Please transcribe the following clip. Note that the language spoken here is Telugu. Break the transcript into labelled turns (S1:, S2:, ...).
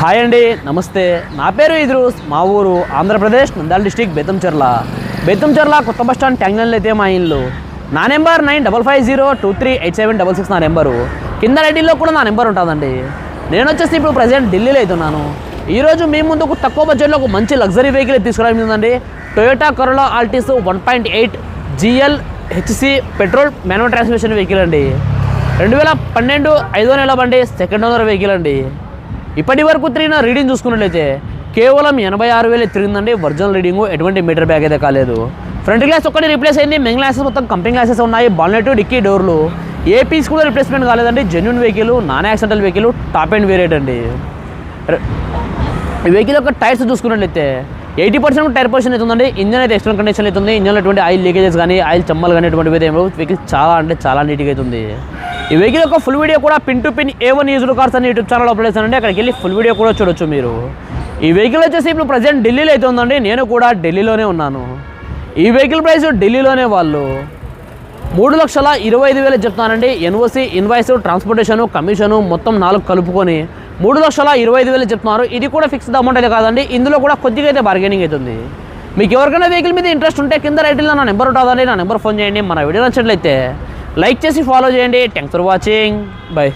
S1: హాయ్ అండి నమస్తే. నా పేరు ఇద్రూస్ మా ఊరు ఆంధ్రప్రదేశ్ నంద్యాల డిస్టిక్ బెత్తంచెర్ల బెత్తంచెర్ల కొత్త బస్ స్టాండ్ ట్యాంగ్లైన్లో అయితే మా ఇల్లు. నా number nine double five zero two three eight seven double six నా నెంబరు. కింద రెడీలో కూడా నా నెంబర్ ఉంటుందండి. నేను వచ్చేసి ఇప్పుడు ప్రజెంట్ ఢిల్లీలో అవుతున్నాను ఈరోజు మీ ముందుకు తక్కువ బడ్జెట్లో ఒక మంచి లగ్జరీ వెహికల్ తీసుకురావడం Toyota Corolla Altis one point eight GL HC petrol manual transmission vehicle అండి. రెండు వేల పన్నెండు ఐదో నెల బండి సెకండ్ ఓనర్ వెహికల్ అండి. ఇప్పటి వరకు తిరిగిన రీడింగ్ చూసుకున్నట్లయితే కేవలం ఎనభై ఆరు వేలు తిరిగిందండి. ఒరిజినల్ రీడింగ్ ఎటువంటి మీటర్ బ్యాగ్ అయితే కాలేదు. ఫ్రంట్ గ్లాస్ ఒక్కటి రిప్లేస్ అయింది. మెయిన్ గ్లాసెస్ మొత్తం కంపెనీ గ్లాసెస్ ఉన్నాయి. బాల్నెట్ డిక్కీ డోర్లు ఏ పీస్ కూడా రిప్లేస్మెంట్ కాలేదండి. Genuine vehicle non accidental vehicle top and variant అండి. వెహికల్ యొక్క టైర్స్ చూసుకున్నట్లయితే ఎయిటీ పర్సెంట్ టైర్ పొజిషన్ అయితే ఉందండి. ఇంజన్ అయితే ఎక్స్టర్నల్ కండిషన్ అవుతుంది ఇంజన్ ఎటువంటి ఆయిల్ లీకేజెస్ కానీ ఆయిల్ చెమ్మలు కానీ ఎటువంటివి అయితే ఏమో వెహికల్ చాలా అంటే చాలా నీట్గా అవుతుంది ఈ వెహికల్ యొక్క ఫుల్ వీడియో కూడా pin to pin A one used cars అని యూట్యూబ్ ఛానల్ అప్లోడ్ చేశానండి. అక్కడికి వెళ్ళి ఫుల్ వీడియో కూడా చూడొచ్చు మీరు. ఈ వెహికల్ వచ్చేసి ఇప్పుడు ప్రజెంట్ ఢిల్లీలో అయితే ఉందండి. నేను కూడా ఢిల్లీలోనే ఉన్నాను. ఈ వెహికల్ ప్రైస్ ఢిల్లీలోనే వాళ్ళు మూడు లక్షల ఇరవై ఐదు వేలు చెప్తానండి ఎన్ఓసి ఇన్వాయిస్ ట్రాన్స్పోర్టేషన్ కమిషను మొత్తం నాలుగు కలుపుకొని మూడు లక్షల ఇరవై ఐదు వేలు చెప్తున్నారు. ఇది కూడా ఫిక్స్డ్ అమౌంట్ అయితే కాదండి. ఇందులో కూడా కొద్దిగా అయితే బార్గెనింగ్ అవుతుంది. మీకు ఎవరికైనా వెహికల్ మీద ఇంట్రెస్ట్ ఉంటే కింద రైట్లో నా నెంబర్ ఉంటుందండి. నా నెంబర్ ఫోన్ చేయండి. మన వీడియో నచ్చినట్లయితే లైక్ చేసి ఫాలో చేయండి. Thanks for watching. బై.